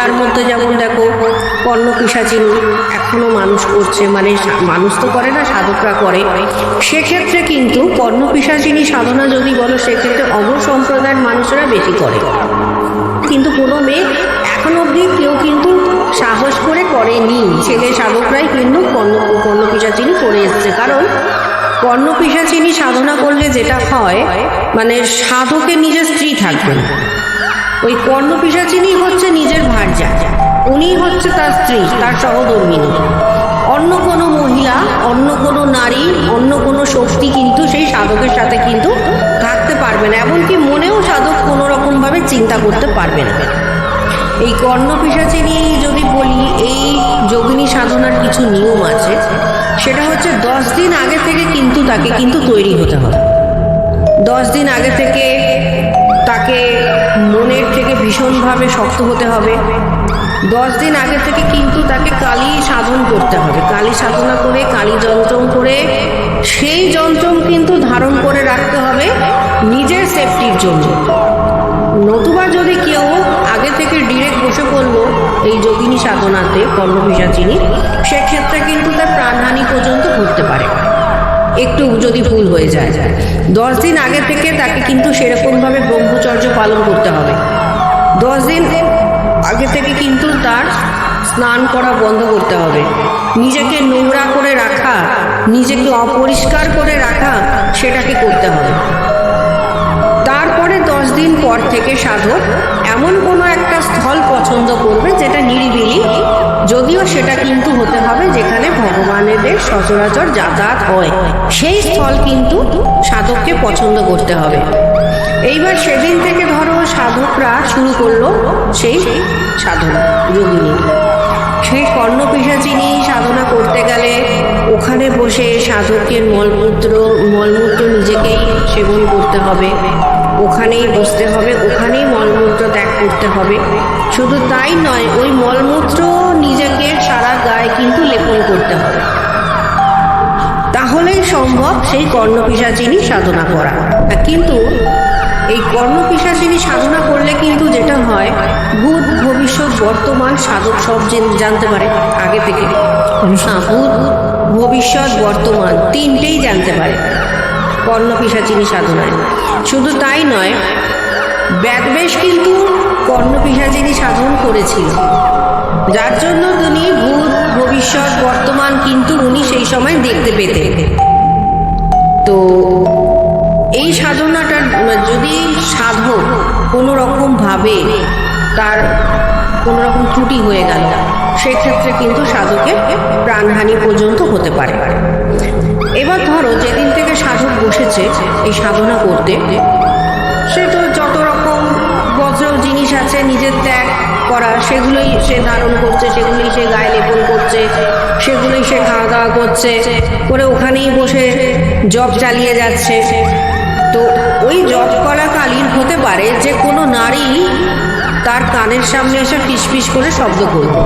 তার মধ্যে যেমন দেখো কর্ণ পিসাচিনী এখনও মানুষ করছে মানে মানুষ তো করে না, সাধকরা করে। সেক্ষেত্রে কিন্তু কর্ণ পিসাচিনী সাধনা যদি বলো, সেক্ষেত্রে অগ্র সম্প্রদায়ের মানুষেরা বেশি করে। কিন্তু কোনো মেয়ে এখন অবধি কেউ কিন্তু সাহস করে করেনি। ছেলে সাধকরাই কিন্তু কর্ণ কর্ণ পিসাচিনী করে এসছে। কারণ কর্ণ পিসাচিনী সাধনা করলে যেটা হয় মানে সাধকের নিজের স্ত্রী থাকবে ওই কর্ণ পিসাচিনী হচ্ছে নিজের ভার্যা। উনি হচ্ছে তার স্ত্রী, তার সহধর্মিনী। অন্য কোনো মহিলা, অন্য কোনো নারী, অন্য কোনো শক্তি কিন্তু সেই সাধকের সাথে কিন্তু থাকতে পারবে না, এমনকি মনেও সাধক কোনো রকমভাবে চিন্তা করতে পারবে না। এই কর্ণ পিসাচিনী যদি বলি, এই যোগিনী সাধনার কিছু নিয়ম আছে, সেটা হচ্ছে দশ দিন আগে থেকে কিন্তু তাকে কিন্তু তৈরি হতে হবে। দশ দিন আগে থেকে তাকে ভীষণভাবে শক্ত হতে হবে। দশ দিন আগে থেকে কিন্তু তাকে কালী সাধন করতে হবে। কালী সাধনা করে, কালী যন্ত্রম করে, সেই যন্ত্রম কিন্তু ধারণ করে রাখতে হবে নিজের সেফটির জন্য। নতুবা যদি কেউ আগে থেকে ডিরেক্ট বসে পড়ল এই যোগিনী সাধনাতে কর্ণপিসাচিনী সেক্ষেত্রে কিন্তু তার প্রাণহানি পর্যন্ত ঘটতে পারে। একটু যদি ভুল হয়ে যায়। দশ দিন আগে থেকে তাকে কিন্তু সেরকমভাবে ব্রহ্মচর্য পালন করতে হবে। দশ দিন আগে থেকে কিন্তু তার স্নান করা বন্ধ করতে হবে। নিজেকে নোংরা করে রাখা, নিজেকে অপরিষ্কার করে রাখা, সেটাকে করতে হবে। তারপরে দশ দিন পর থেকে সাধক এমন কোনো একটা স্থল পছন্দ করবে যেটা নিরিবিলি, যদিও সেটা কিন্তু হতে হবে যেখানে ভগবানেদের সচরাচর যাতায়াত হয়। সেই স্থল কিন্তু সাধককে পছন্দ করতে হবে। এইবার সেদিন থেকে ধরো সাধকরা শুরু করল সেই সাধনা যোগিনী সেই কর্ণপিসাচিনী সাধনা করতে গেলে ওখানে বসে সাধকের মলমূত্র মলমূত্র নিজেকেই সেবন করতে হবে। ওখানেই বসতে হবে, ওখানেই মলমূত্র ত্যাগ করতে হবে। শুধু তাই নয়, ওই মলমূত্র নিজেকে সারা গায়ে কিন্তু লেপন করতে হবে। তাহলেই সম্ভব সেই কর্ণপিসাচিনী সাধনা করা। কিন্তু এই কর্ণপিসাচিনী সাধনা করলে কিন্তু যেটা হয়, ভূত ভবিষ্যৎ বর্তমান সাধক সব জেন- জানতে পারে আগে থেকে। হ্যাঁ ভূত ভবিষ্যৎ বর্তমান তিনটেই জানতে পারে কর্ণপিসাচিনী সাধনায়। শুধু তাই নয় ব্যাদবেশ কিন্তু কর্ণপিসাচিনী সাধন করেছিল। যার জন্য তিনি ভূত ভবিষ্যৎ বর্তমান কিন্তু উনি সেই সময় দেখতে পেতেন। তো যদি সাধক কোনো রকম ভাবে তার কোনো রকম ত্রুটি হয়ে গেল, সেক্ষেত্রে কিন্তু সাধকের প্রাণহানি পর্যন্ত হতে পারে। এবার ধরো, যেদিন থেকে সাধক বসেছে এই সাধনা করতে, সে তো যত রকম বজ্র জিনিস আছে, নিজের ত্যাগ করা, সেগুলোই সে ধারণ করছে, সেগুলোই সে গায়ে লেপন করছে, সেগুলোই সে খাওয়া দাওয়া করছে, করে ওখানেই বসে জব চালিয়ে যাচ্ছে। ওই জব করাকালীন হতে পারে যে কোনো নারী তার কানের সামনে এসে ফিসফিস করে শব্দ করবে।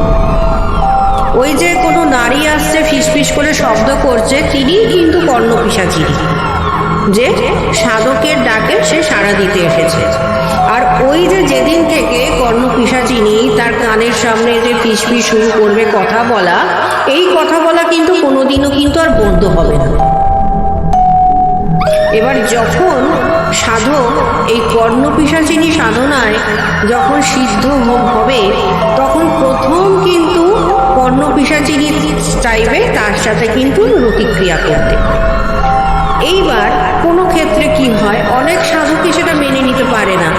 ওই যে কোনো নারী আসছে, ফিসফিস করে শব্দ করছে, তিনি কিন্তু কর্ণপিসাচিনী যে সাধকের ডাকে সে সাড়া দিতে এসেছে। আর ওই যে যেদিন থেকে কর্ণপিসাচিনী তার কানের সামনে যে ফিসফিস শুরু করবে কথা বলা, এই কথা বলা কিন্তু কোনোদিনও কিন্তু আর বন্ধ হবে না। এবার যখন সাধক এই কর্ণপিসাচিনী সাধনায় যখন সিদ্ধ হবে, তখন প্রথম কিন্তু কর্ণপিসাচিনী চাইবে তার সাথে কিন্তু প্রতিক্রিয়া করতে। এইবার কোনো ক্ষেত্রে কি হয়, অনেক সাধকই সেটা মেনে নিতে পারে না।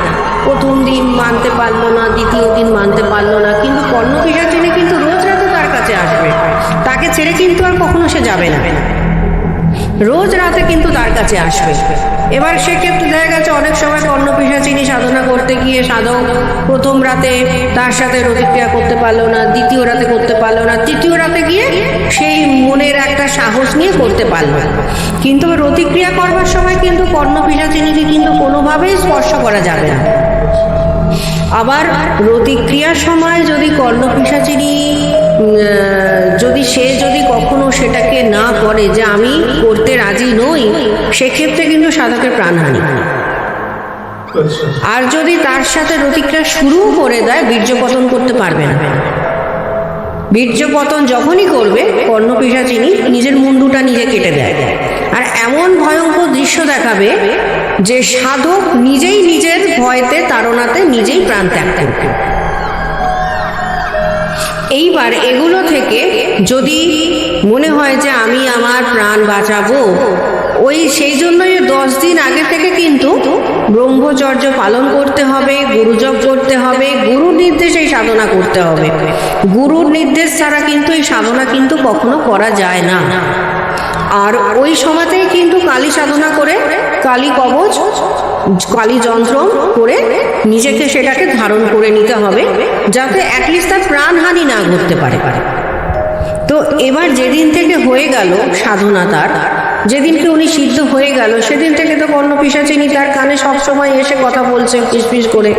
প্রথম দিন মানতে পারল না, দ্বিতীয় দিন মানতে পারল না, কিন্তু কর্ণপিসাচিনী কিন্তু রোজ রাতে তার কাছে আসবে। তাকে ছেড়ে কিন্তু আর কখনো সে যাবে না। রোজ রাতে কিন্তু তার কাছে আসবে। এবার সেক্ষেত্রে দেখা গেছে অনেক সময় কর্ণপিসাচিনী সাধনা করতে গিয়ে সাধক প্রথম রাতে তার সাথে প্রতিক্রিয়া করতে পারল না দ্বিতীয় রাতে করতে পারল না তৃতীয় রাতে গিয়ে সেই মনের একটা সাহস নিয়ে করতে পারল। কিন্তু প্রতিক্রিয়া করবার সময় কিন্তু কর্ণপিসাচিনীকে কিন্তু কোনোভাবেই স্পর্শ করা যাবে না। আবার প্রতিক্রিয়ার সময় যদি কর্ণপিসাচিনী উম, আহ, যদি সে যদি কখনো সেটাকে না করে যে আমি করতে রাজি নই, সেক্ষেত্রে কিন্তু সাধকের প্রাণহানি আর যদি তার সাথে রতিক্রিয়া শুরুও করে দেয়, বীর্যপতন করতে পারবে না। বীর্যপতন যখনই করবে কর্ণপিসাচিনী নিজের মুন্ডুটা নিজে কেটে দেয়। আর এমন ভয়ঙ্কর দৃশ্য দেখাবে যে সাধক নিজেই নিজের ভয়তে, তাড়নাতে নিজেই প্রাণ ত্যাগ করবে। এইবার এগুলো থেকে যদি মনে হয় যে আমি আমার প্রাণ বাঁচাবো ওই সেই জন্যই দশ দিন আগে থেকে কিন্তু ব্রহ্মচর্য পালন করতে হবে, গুরুজপ করতে হবে, গুরুর নির্দেশে এই সাধনা করতে হবে। গুরুর নির্দেশ ছাড়া কিন্তু এই সাধনা কিন্তু কখনো করা যায় না। আর ওই সময়তেই কিন্তু কালী সাধনা করে, কালী কবচ, কালী যন্ত্র করে নিজেকে সেটাকে ধারণ করে নিতে হবে, যাতে অ্যাটলিস্ট তার প্রাণহানি না ঘটতে পারে। তো এবার যেদিন থেকে হয়ে গেল সাধনা তার যেদিনকে উনি সিদ্ধ হয়ে গেল সেদিন থেকে তো কর্ণ পিসাচিনী তার কানে সবসময় এসে কথা বলছে, ফিসফিস করে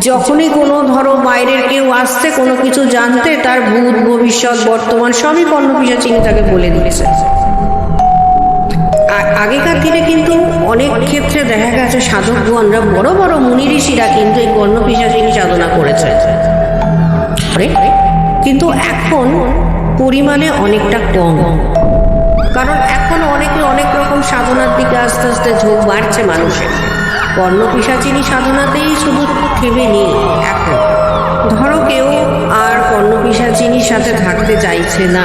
যখনই কোনো ধরো বাইরের কেউ আসছে, কোনো কিছু জানতে, তার ভূত, ভবিষ্যৎ, বর্তমান সবই কর্ণ পিসাচিনী তাকে বলে দিয়েছে। আগেকার দিনে কিন্তু অনেক ক্ষেত্রে দেখা গেছে, সাধক সাধকগণরা বড় বড় মুনি ঋষিরা কিন্তু এই কর্ণ পিসাচিনী সাধনা করেছে। করে। কিন্তু এখন পরিমাণে অনেকটা কম। কারণ এখন অনেকে অনেক রকম সাধনার দিকে আস্তে আস্তে ঝোঁক বাড়ছে মানুষের। কর্ণ পিসাচিনী সাধনাতেই শুধু থেমে নেই, এখন। ধরো কেউ আর কর্ণ পিসাচিনীর সাথে থাকতে চাইছে না,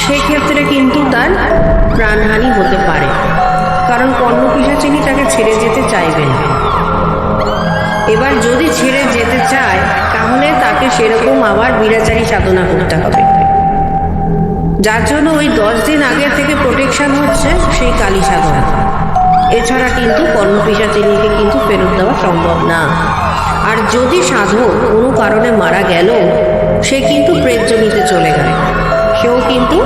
সেক্ষেত্রে কিন্তু তার প্রাণহানি হতে পারে। কারণ কর্ণ পিসাচিনী তাকে ছেড়ে যেতে চাইবে না। এবার যদি ছেড়ে যেতে চায়, তাহলে তাকে সেরকম আবার বিরাচারী সাধনা করতে হবে। যার জন্য ওই দশ দিন আগে থেকে প্রোটেকশন হচ্ছে সেই কালী সাধনা এছাড়া কিন্তু কর্ণপিসাচিনীকে কিন্তু ফেরত দেওয়া সম্ভব না। আর যদি সাধক কোনো কারণে মারা গেল, সে কিন্তু প্রেতজনিতে চলে গেল। সেও কিন্তু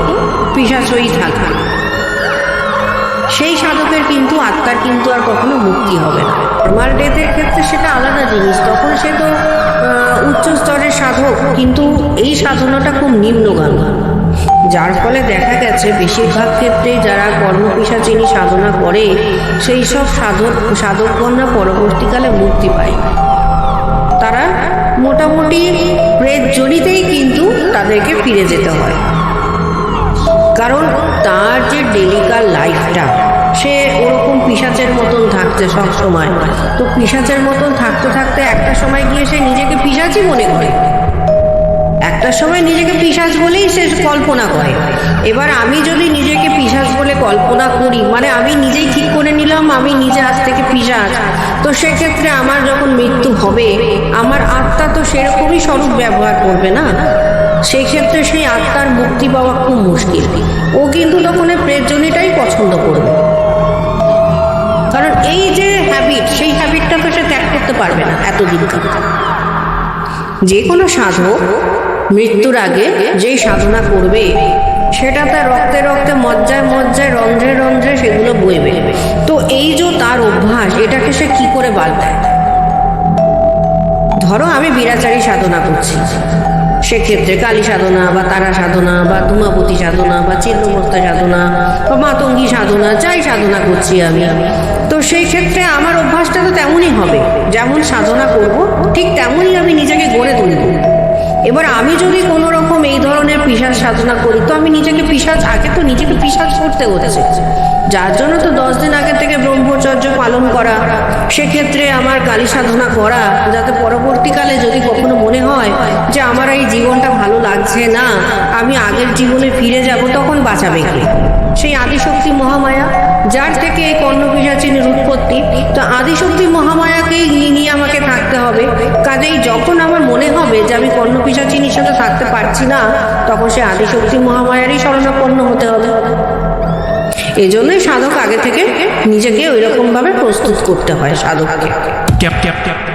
পিসাচয়ী থাকবে। সেই সাধকের কিন্তু আত্মার কিন্তু আর কখনো মুক্তি হবে না। নর্মাল ডেথের ক্ষেত্রে সেটা আলাদা জিনিস। তখন সে তো উচ্চ স্তরের সাধক। কিন্তু এই সাধনাটা খুব নিম্নগামী। যার ফলে দেখা গেছে বেশিরভাগ ক্ষেত্রেই যারা কর্মপিসাচিনী সাধনা করে, সেই সব সাধক, সাধকগণরা পরবর্তীকালে মুক্তি পায়। তারা মোটামুটি প্রেত জড়িতেই কিন্তু তাদেরকে ফিরে যেতে হয়। কারণ তার যে ডেলিকার লাইফটা, সে ওরকম পিসাচের মতন থাকছে সব সময়। তো পিসাচের মতন থাকতে থাকতে একটা সময় গিয়ে সে নিজেকে পিসাচই মনে করে। একটা সময় নিজেকে পিসাচ বলেই সে কল্পনা করে। এবার আমি যদি নিজেকে পিসাচ বলে কল্পনা করি মানে আমি নিজেই ঠিক করে নিলাম, আমি নিজে আজ থেকে পিসাচ তো সেক্ষেত্রে আমার যখন মৃত্যু হবে, আমার আত্মা তো সেরকমই স্বরূপ ব্যবহার করবে না। সেক্ষেত্রে সেই আত্মার মুক্তি পাওয়া খুব মুশকিল। ও কিন্তু তখন এই প্রেতজনীটাই পছন্দ করবে। কারণ এই যে হ্যাবিট সেই হ্যাবিটটা তো সে ত্যাগ করতে পারবে না এতদিন। যে কোনো সাধক মৃত্যুর আগে যেই সাধনা করবে, সেটা তার রক্তে রক্তে, মজ্জায় মজ্জায়, রন্ধ্রে রন্ধ্রে সেগুলো বইবে তো এই যে তার অভ্যাস, এটাকে সে কি করে বাদ দেয়? ধরো আমি বিরাচারী সাধনা করছি। সেক্ষেত্রে কালী সাধনা, বা তারা সাধনা, বা ধুমাপতি সাধনা, বা চিত্রমস্তা সাধনা, বা মাতঙ্গী সাধনা, যাই সাধনা করছি আমি, তো সেই ক্ষেত্রে আমার অভ্যাসটা তো তেমনই হবে। যেমন সাধনা করব, ঠিক তেমনই আমি নিজেকে গড়ে তুলব। এবার আমি যদি কোনো রকম এই ধরনের পিসাজ সাধনা করি, তো আমি নিজেকে পিসাজ, আগে তো নিজেকে পিসাজ করতে হচ্ছে যার জন্য তো দশ দিন আগে থেকে ব্রহ্মচর্য পালন করা, সেক্ষেত্রে আমার কালী সাধনা করা, যাতে পরবর্তীকালে যদি কখনো মনে হয় যে আমার এই জীবনটা ভালো লাগছে না, আমি আগের জীবনে ফিরে যাব, তখন বাঁচাবে কে? সেই আদিশক্তি মহামায়া, যার থেকে এই কর্ণপিসাচিনীর উৎপত্তি, তো আদিশক্তি মহামায়াকেই নিয়ে আমাকে থাকতে হবে। কাজেই যখন মনে হবে যে আমি কর্ণ কর্ণপিসাচিনীর সাথে থাকতে পারছি না, তখন সে আদিশক্তি মহামায়ারই শরণাপন্ন হতে হবে। এজন্যই সাধক আগে থেকে নিজেকে ওইরকমভাবে ভাবে প্রস্তুত করতে হয় সাধককে।